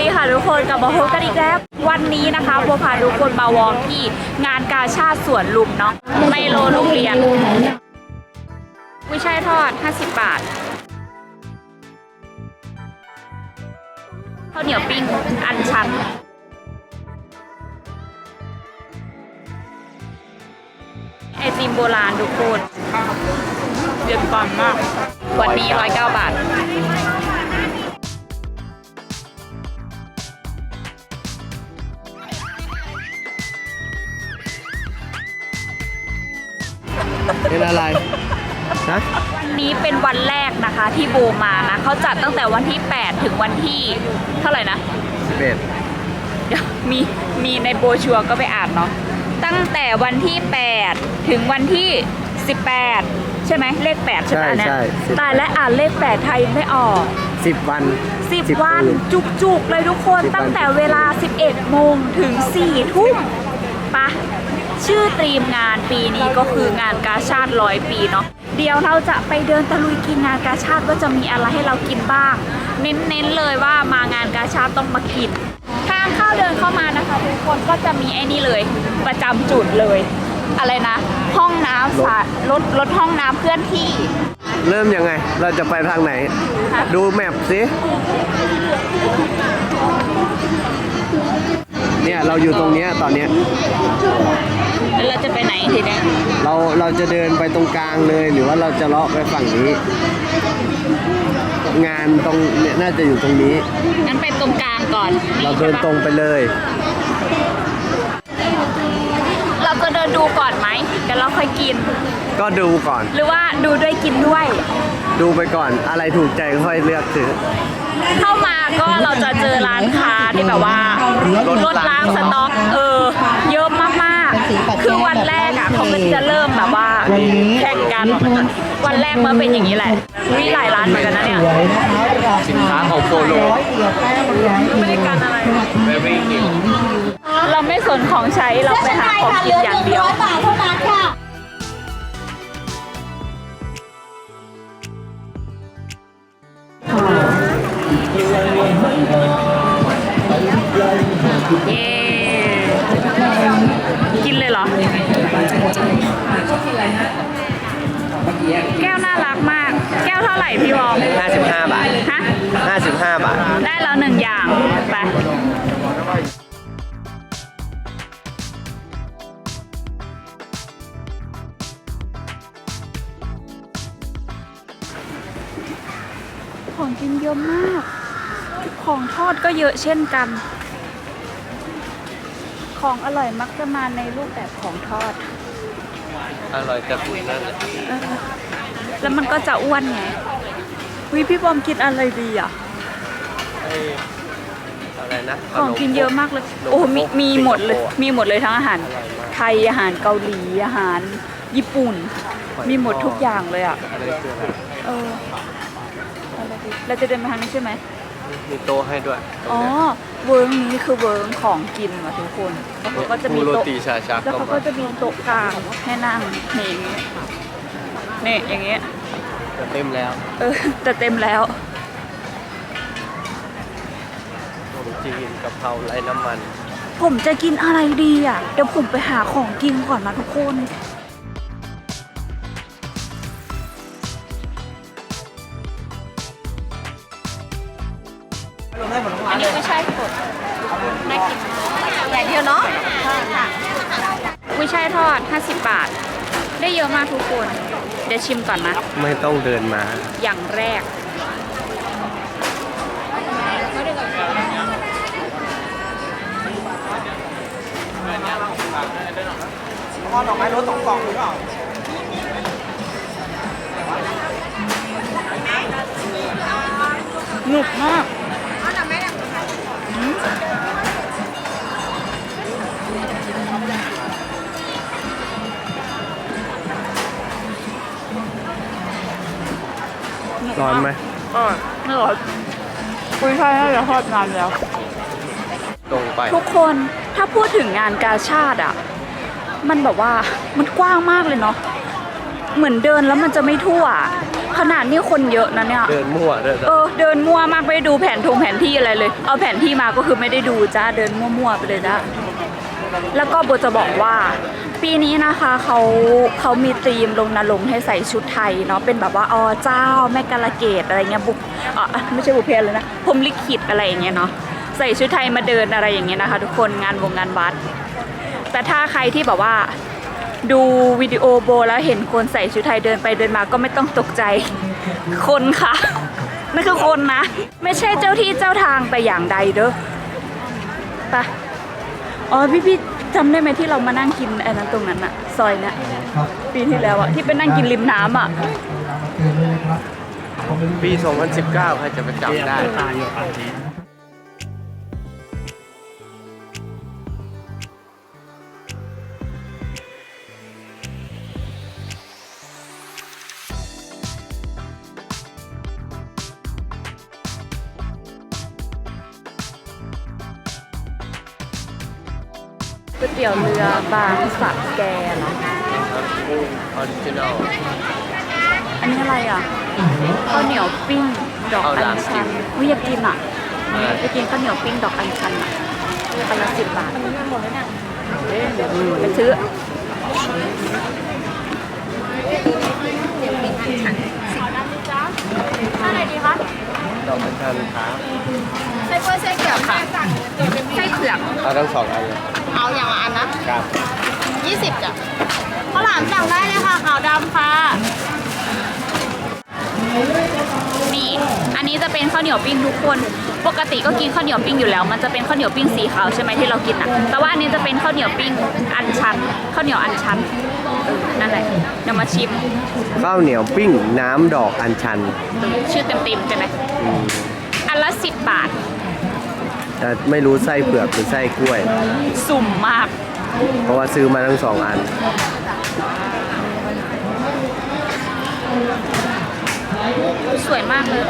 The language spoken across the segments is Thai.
ดีค่ะทุกคนกลับมาพบกันอีกแล้ว วันนี้นะคะโบพาทุกคนมาวอร์มที่งานกาชาติสวนลุมเนาะไมโลโรงเรียนวิชัยทอด 50 บาทข้าวเหนียวปิ้งอันชันไอติมโบราณทุกคนเดือดก่อนมาก วันนี้ 109 บาท เป็นอะไรฮะวันนี้เป็นวันแรกนะคะที่โบมานะเขาจัดตั้งแต่วันที่ 8 ถึงวันที่เท่าไหร่นะเป็ดเดี๋ยวมีมีในโบรชัวร์ก็ไปอ่านเนาะตั้งแต่วันที่ 8 ถึงวันที่ 18 ใช่ไหมเลข 8 ใช่ไหมใช่อันเนี่ยใช่สิบ ตายและอ่านเลข 8 ไทยยังไม่ออก สิบวัน10 วันคื จุกๆ เลยทุกคน 10วัน ตั้งแต่เวลา 11 โมงถึง 4 ทุ่มปะ ชื่อตรีมงานปีนี้ก็คืองานกาชาติร้อยปีเนาะเดี๋ยวเราจะไปเดินตะลุยกินงานกาชาติว่าจะมีอะไรให้เรากินบ้าง เน้นๆเลยว่ามางานกาชาติต้องมากินทางเข้าเดินเข้ามานะคะ ทุกคนก็จะมีไอ้นี่เลยประจำจุดเลย อะไรนะ ห้องน้ำสาลดลดห้องน้ำเคลื่อนที่ เริ่มยังไง เราจะไปทางไหนฮะดูแมพสิเนี่ยเราอยู่ตรงเนี้ยตอนเนี้ย แล้วเราจะไปไหนทีเนี้ยเราเราจะเดินไปตรงกลางเลยหรือว่าเราจะเลาะไปฝั่งนี้ งานตรงเนี่ยน่าจะอยู่ตรงนี้ งั้นไปตรงกลางก่อนเราเดินตรงไปเลย เราจะเดินดูก่อนไหมเดี๋ยวเราค่อยกิน ก็ดูก่อน หรือว่าดูด้วยกินด้วย ดูไปก่อนอะไรถูกใจก็ค่อยเลือกซื้อ เข้ามาก็เราจะเจอร้านค้าที่แบบว่าลดล้างสต็อกเออเยอะ มากๆคือวันแรกอะเขาก็จะเริ่มแบบว่าแข่งกันวันแรกมันเป็นอย่างนี้แหละมีหลายร้านเหมือนกันนะเนี่ยสินค้าของโฟโลไม่ได้กันอะไรเราไม่สนของใช้เราไปหาของกินอย่างเดียวบาทเท่านั้นค่ะเย้ กินเลยเหรอ แก้วน่ารักมาก แก้วเท่าไหร่พี่วอม55 บาท ฮะ 55 บาท ได้แล้วหนึ่งอย่าง ไป ของกินเยอะมาก ของทอดก็เยอะเช่นกัน ของอร่อยมักจะมาในรูปแบบของทอด อร่อยกระสุนนั่นแหละเออแล้วมันก็จะอ้วนไงวิพี่บอมกินอะไรดีอะอะไรนะของกินเยอะมากเลย โอ้มีมีหมดเลย มีหมดเลยทั้งอาหาร ไทยอาหารเกาหลีอาหาร ญี่ปุ่น มีหมดทุกอย่างเลยอะ อะไรคืออะไรเอออะไรดีเราจะเดินไปทางนี้ใช่ไหม มีโต๊ะให้ด้วยอ๋อเวิร์กนี้คือเวิร์กของกินว่ะทุกคนแล้วเขาก็จะมีโรโต๊ะ ตีชาชักแล้วก็เขามาก็จะมีโต๊ะกลางให้นั่งนี่อย่างเงี้ยนี่อย่างเงี้ยเต็มแล้วเออแต่เต็มแล้ว ขนมจีนกะเพราไร้น้ำมันผมจะกินอะไรดีอะ เดี๋ยวผมไปหาของกินก่อนนะทุกคน อันนี้ไม่ใช่สดน่ากินมากอย่างเดียวเนาะกุ้ยช่ายทอด 50 บาท ได้เยอะมากทุกคน เดี๋ยวชิมก่อนนะ ไม่ต้องเดินมา อย่างแรกหนุกมากอืมก ร้อนไหมก็ไม่ร้อนกุ้ยช่ายน่าจะทอดนานแล้ว ตรงไป ทุกคนถ้าพูดถึงงานกาชาติอะ มันแบบว่ามันกว้างมากเลยเนาะเหมือนเดินแล้วมันจะไม่ทั่ว ขนาดนี้คนเยอะนะเนี่ย เดินมั่วเดินเออเดินมั่วมากไม่ได้ดูแผนทงแผนที่อะไรเลย เอาแผนที่มาก็คือไม่ได้ดูจ้าเดินมั่วๆไปเลยจ้า แล้วก็โบจะบอกว่า ปีนี้นะคะเขาเขามีธีมลงนรงให้ใส่ชุดไทยเนาะเป็นแบบว่าอ๋อเจ้าแม่กาลเกตอะไรเงี้ยบุกอะไม่ใช่บุเพเลยนะพรมลิขิตอะไรอย่างเงี้ยเนาะใส่ชุดไทยมาเดินอะไรอย่างเงี้ยนะคะ ทุกคนงานวงงานวัด แต่ถ้าใครที่แบบว่าดูวิดีโอโบแล้วเห็นคนใส่ชุดไทยเดินไปเดินมาก็ไม่ต้องตกใจคนค่ะนั่นคือคนนะ ไม่ใช่เจ้าที่เจ้าทางแต่อย่างใดเด้อไป อ๋อพี่พี่จำได้ไหมที่เรามานั่งกินไอ้นั้นตรงนั้นอะซอยเนี้ยปีที่แล้วอะที่ไปนั่งกินริมน้ำอะปี 2019ใครจะไปจำได้ ก๋วยเตี๋ยวเรือบางสะแกเหรอออริจินอลอันนี้อะไรอะข้าวเหนียวปิ้งดอกข้าวหอัลามญจิ้ชันมวิอยากกินอะไปกินข้าวเหนียวปิ้งดอกอัญชันอะอันละสิบบาทไปซื้ออะไรดีคะดอกอัญชันครับไส้กล้วยไส้เผือกค่ะไส้เผือกเอาทั้งสองอันเลย เอาอย่างละอันนะครับ20จ้ะข้าวหลามสั่งได้เลยค่ะขาวดำค่ะ นี่ อันนี้จะเป็นข้าวเหนียวปิ้งทุกคน ปกติก็กินข้าวเหนียวปิ้งอยู่แล้ว มันจะเป็นข้าวเหนียวปิ้งสีขาวใช่ไหมที่เรากินอะแต่ว่าอันนี้จะเป็นข้าวเหนียวปิ้งอันชัน ข้าวเหนียวอันชันเออนั่นแหละเดี๋ยวมาชิม ข้าวเหนียวปิ้งน้ำดอกอัญชัน ชื่อเต็มๆใช่ไหมอืมอันละสิบบาท แต่ไม่รู้ไส้เผือกหรือไส้กล้วย สุ่มมาก เพราะว่าซื้อมาทั้งสองอัน สวยมากเลย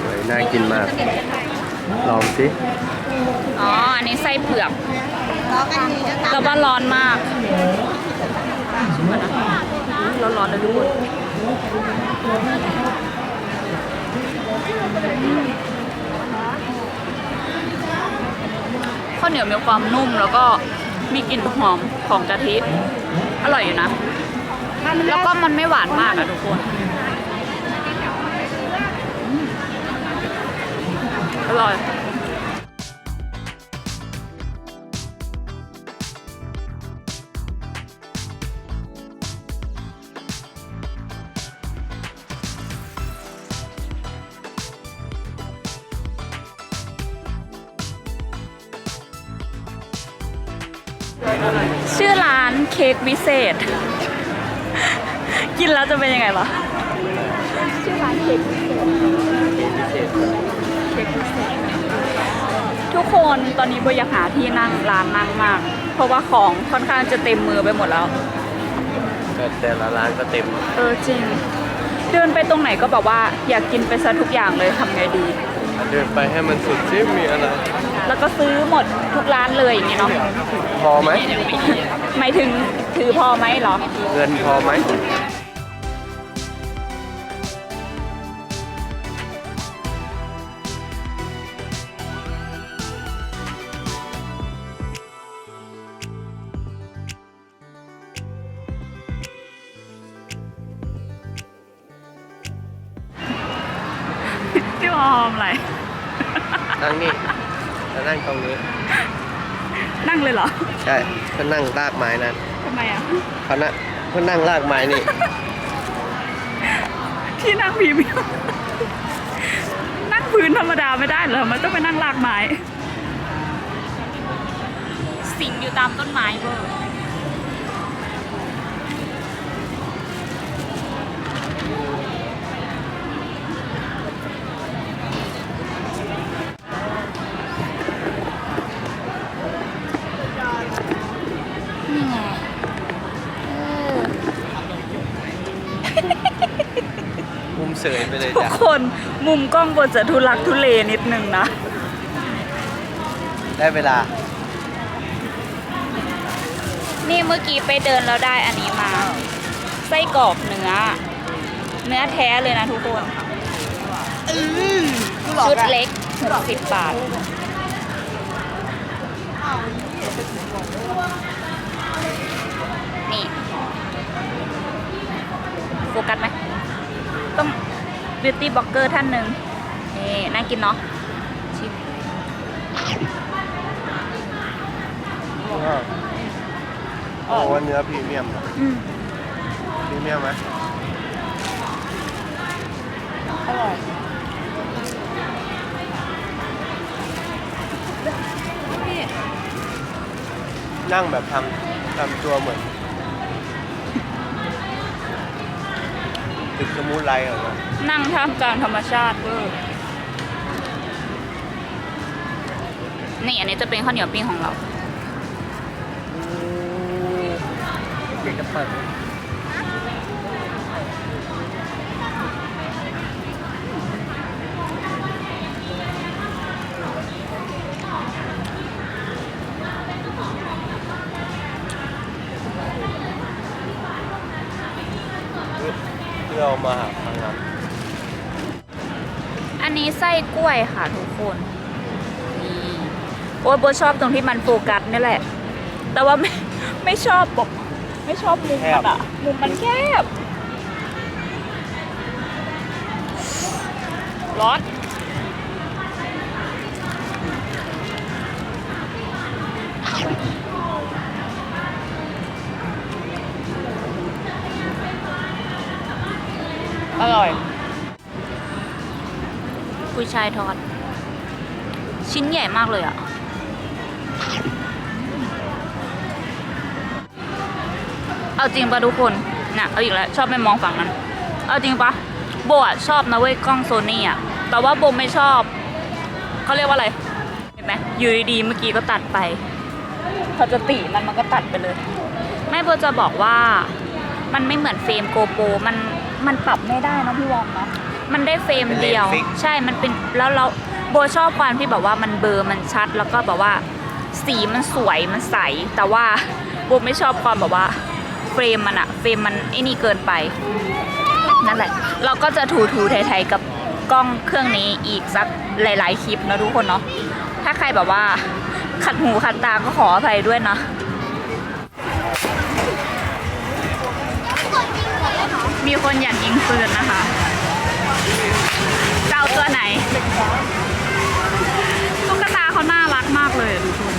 สวยน่ากินมาก ลองสิ อ๋อ อันนี้ไส้เผือกแล้วกันนี้จะแต่ว่าร้อนมากร้อนร้อนๆเลยทุกคน ข้าวเหนียวมีความนุ่มแล้วก็มีกลิ่นหอมของกะทิ อร่อยอยู่นะ แล้วก็มันไม่หวานมากอะทุกคนอืมอร่อย ชื่อร้านเค้กวิเศษ กินแล้วจะเป็นยังไงวะชื่อร้านเค้กวิเศษเค้กวิเศษ ทุกคนตอนนี้โบอยากหาที่นั่งร้านนั่งมาก เพราะว่าของค่อนข้างจะเต็มมือไปหมดแล้วแต่แต่ละร้านก็เต็ม เออจริง เดินไปตรงไหนก็แบบว่าอยากกินไปซะทุกอย่างเลยทำไงดี เดินไปให้มันสุดซิมีอะไร แล้วก็ซื้อหมดทุกร้านเลยอย่างนี้เนาะพอไหมหมายถึงถือพอไหมเหรอ เงินพอไหม ใช่ก็นั่งลากไม้นั้นทำไมอะ เขานะเขานั่งลากไม้นี่ ที่นั่งพรีเมียมนั่งพื้นธรรมดาไม่ได้เหรอ มันต้องไปนั่งลากไม้ สิงอยู่ตามต้นไม้เบอร์ คนมุมกล้องบนจะทุลักทุเลนิดนึงนะ ได้เวลา นี่เมื่อกี้ไปเดินแล้วได้อันนี้มา ไส้กรอกเนื้อ เนื้อแท้เลยนะทุกคนอืมชุดเล็ก60บาท นี่ โฟกัสไหมต้อง บิวตี้บล็อกเกอร์ท่านหนึ่งนี่น่ากินเนาะชิมโอ้ว่าเนื้อพรีเมียมเหรออืมพรีเมียมไหมอร่อยนั่งแบบทำทำตัวเหมือน ตึกสมุนไพรเหรอนั่งท่ามกลางธรรมชาติเวอร์นี่อันนี้จะเป็นข้าวเหนียวปิ้งของเรา เด็กจะเปิด เพื่อเอามาหาทางนั้น อันนี้ไส้กล้วยค่ะทุกคนนี่โอ้ยโบชอบตรงที่มันโฟกัสนี่แหละ แต่ว่าไม่ไม่ชอบบอกไม่ชอบมุมมันอะมุมมันแคบร้อน อร่อย กุยช่ายทอด ชิ้นใหญ่มากเลยอะ เอาจริงปะทุกคนน่ะเอาอีกแล้ว ชอบไม่มองฝั่งนั้น เอาจริงปะโบอะชอบนะเว้ยกล้องโซนี่อะ แต่ว่าโบไม่ชอบ เขาเรียกว่าอะไร เห็นไหมอยู่ดีๆเมื่อกี้ก็ตัดไปพอจะติมันมันก็ตัดไปเลย ไม่โบจะบอกว่ามันไม่เหมือนเฟรมโกโปรมัน มันปรับไม่ได้เนอะพี่วอมเนาะมันได้เฟรมเดียวเป็นเลนส์ฟิก ใช่มันเป็นแล้วเราโบชอบความที่แบบว่ามันเบลอร์มันชัดแล้วก็แบบว่า สีมันสวยมันใส แต่ว่าโบไม่ชอบความแบบว่าเฟรมมันอะเฟรมมันไอ้นี่เกินไป นั่นแหละ เราก็จะถูถูๆไทยๆกับกล้องเครื่องนี้อีกสักหลาย ๆ คลิปนะทุกคนเนาะ ถ้าใครแบบว่าขัดหูขัดตาก็ขออภัยด้วยนะ มีคนอยากยิงปืนนะคะจะเอาตัวไหน ตุ๊กตาเขาน่ารักมากเลยทุกคน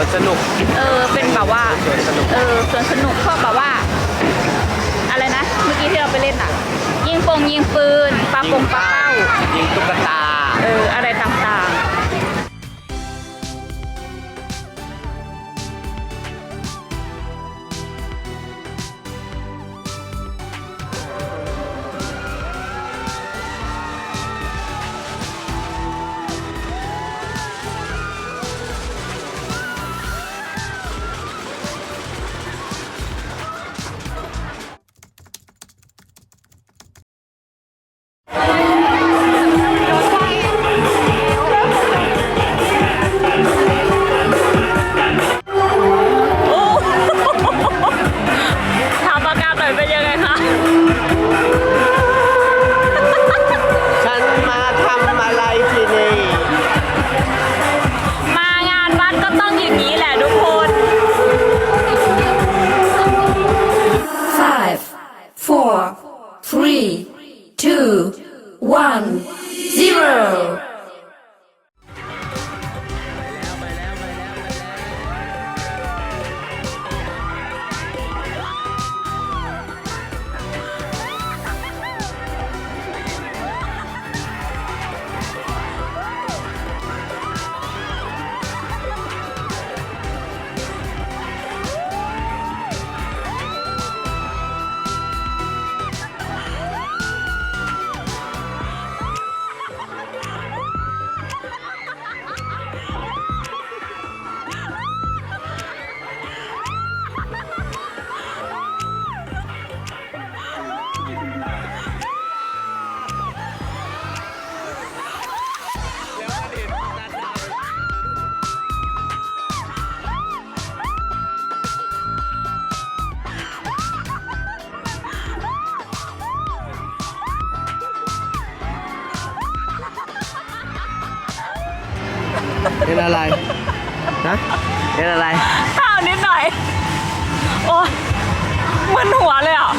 วนสนุก เออ เป็นแบบว่า สวนสนุก เออสวนสนุกพวกแบบว่า อะไรนะ เมื่อกี้ที่เราไปเล่นอะ ยิงปงยิงปืนปาปงปาเป้ายิงตุ๊กตา เออ อะไรต่าง เป็นอะไรนะเป็นอะไร ข้าวนิดหน่อย โอ้มึนหัวเลยอะ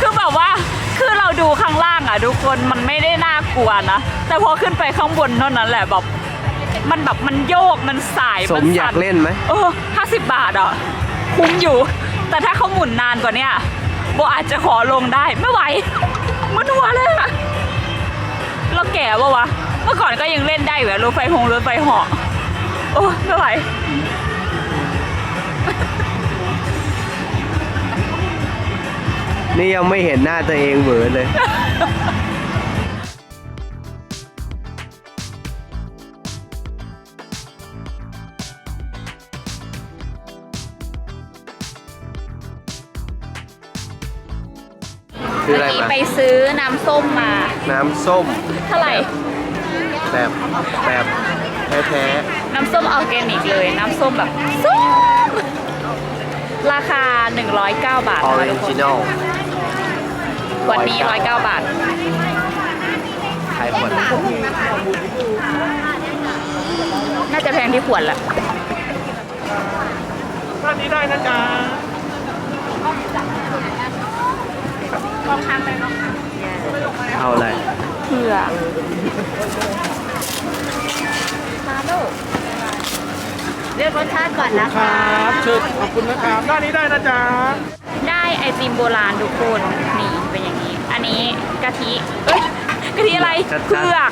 คือแบบว่า คือเราดูข้างล่างอะทุกคน มันไม่ได้น่ากลัวนะ แต่พอขึ้นไปข้างบนเท่านั้นแหละแบบ มันแบบมันโยก มันสาย สมัมนอยากเล่นไหม เออห้าสิบบาทอะ คุ้มอยู่ แต่ถ้าเขาหมุนนานกว่าเนี้ยโบอาจจะขอลงได้ ไม่ไหว มันหัวเลยอะเราแก่ปะวะเมื่อก่อนก็ยังเล่นได้อยู่อะรถไฟหงรถไฟเหาะโอ้ไม่ไหวนี่ยังไม่เห็นหน้าตัวเองเหวอเลยซื้อเมื่อะอไรกี้มา ไปซื้อน้ำส้มมา น้ำส้ม เท่าไหร่ แบบแบบแท้น้ำส้มออร์แกนิกเลย น้ำส้มแบบส้มราคา 109 บาทๆออนะคะริทุกคนจินอลวันนี้ 109 บาทไทยผลน่าจะแพงที่ขวดแหละร้านนี้ได้นะจ๊ะเอาอะไร เพื่อเลือกรสชาติก่อนนะคคะรับเชิญขอบคุณนะครับร้านนี้ได้นะจ๊ะได้ไอติมโบราณทุกคนนี่เป็นอย่างนี้ อันนี้กะทิเอ้ยกะทิอะไรชัดๆเผือก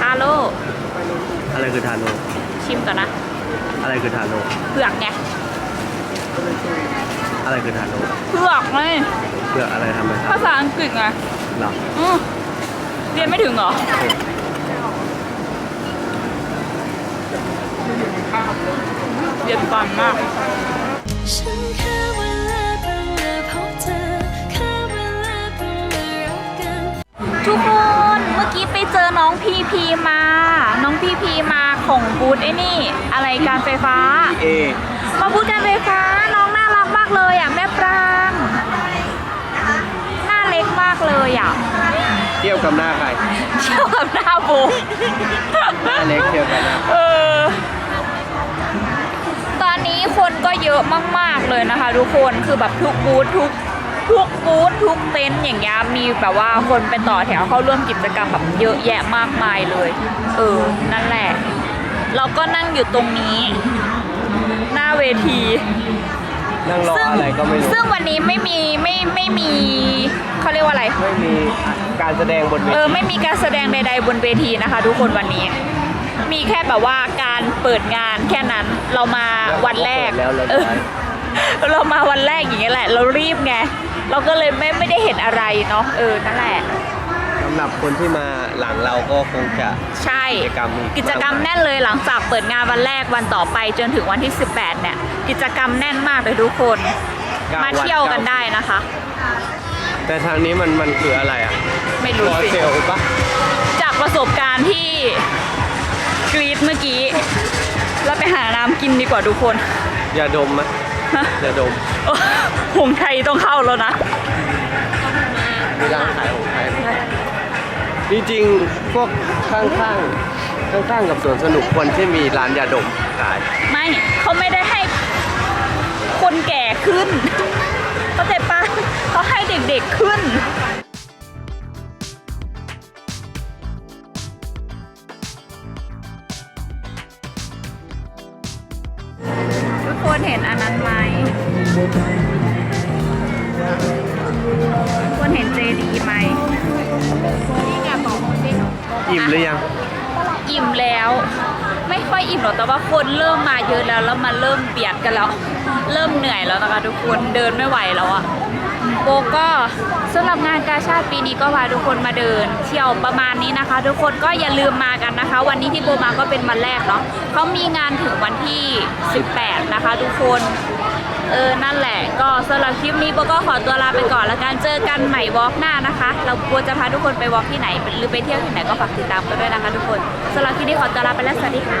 ทาโร่อะไรคือทาโนชิมก่อนนะอะไรคือทาโนเผือกไงอะไรคือทาโนเผือกเลยเพื่ออะไรทำไมทาภาษาอังกฤษไงเหรออืม เรียนไม่ถึงเหรอเรียนฟันมากฉันแค่เวลาเพิ่งมาพบเธอแค่เวลาเพิ่งมารักกันทุกคนเมื่อกี้ไปเจอน้องพีพีมา น้องพีพีมาของบูธไอ้นี่ อะไรการไฟฟ้า เอมาบูธการไฟฟ้าน้องน่ารักมากเลยอะแม่ปรางหน้าเล็กมากเลยอะ เที่ยวกับหน้าใครเชี่ยวกับหน้าโบหน้าเล็กเที่ยวกับหน้า เออ ตอนนี้คนก็เยอะมาก ๆ เลยนะคะทุกคน คือแบบทุกบูธทุกทุกบูธทุกเต็นท์อย่างเงี้ยมีแบบว่าคนไปต่อแถวเข้าร่วมกิจกรรมแบบเยอะแยะมากมายเลย เออ นั่นแหละ เราก็นั่งอยู่ตรงนี้ หน้าเวที นั่งรอซึ่งอะไรก็ไม่รู้ซึ่งวันนี้ไม่มีไม่ไม่มีเขาเรียกว่าอะไร ไม่มีการแสดงบนเวเออทีไม่มีการแสดงใด ๆ บนเวทีนะคะ ทุกคนวันนี้ มีแค่แบบว่าการเปิดงานแค่นั้นเรามาวันแรกแล้วเลยเออ เรามาวันแรกอย่างเงี้ยแหละ เรารีบไง เราก็เลยไม่ไม่ได้เห็นอะไรเนาะเออนั่นแหละ สำหรับคนที่มาหลังเราก็คงจะใช่กิจกรรมมีกิจกรรมแน่นเลยหลังจากเปิดงานวันแรกวันต่อไปจนถึงวันที่ 18 เนี่ย กิจกรรมแน่นมากเลยทุกคนก้มาเที่ยวกันได้นะคะ แต่ทางนี้มันมันคืออะไรอะไม่รู้รอสิเซลล์ปะจากประสบการณ์ที่กรีดเมื่อกี้ แล้วไปหาน้ำกินดีกว่าทุกคนยาดมไหมฮะยาดมโอ้หงไทยต้องเข้าแล้วนะมีร้านขายของไทยไหม จริงๆพวกข้างๆข้างๆกับสวนสนุกควรที่มีร้านยาดมขายไม่เขาไม่ได้ให้คนแก่ขึ้นเข้าใจปะเขาให้เด็กๆขึ้น เริ่มเบียดกันแล้ว เริ่มเหนื่อยแล้วนะคะทุกคนเดินไม่ไหวแล้วอะโบก็สำหรับงานกาชาติปีนี้ก็พาทุกคนมาเดิน เที่ยวประมาณนี้นะคะ ทุกคนก็อย่าลืมมากันนะคะ วันนี้ที่โบมาก็เป็นวันแรกเนาะเขามีงานถึงวันที่ 18 นะคะ ทุกคนเออนั่นแหละ ก็สำหรับคลิปนี้โบก็ขอตัวลาไปก่อนแล้วกันเจอกันใหม่วอล์กหน้านะคะเราโบจะพาทุกคนไปวอล์กที่ไหน หรือไปเที่ยวที่ไหนก็ฝากติดตามกันด้วยนะคะ ทุกคนสำหรับคลิปนี้ขอตัวลาไปแล้วสวัสดีค่ะ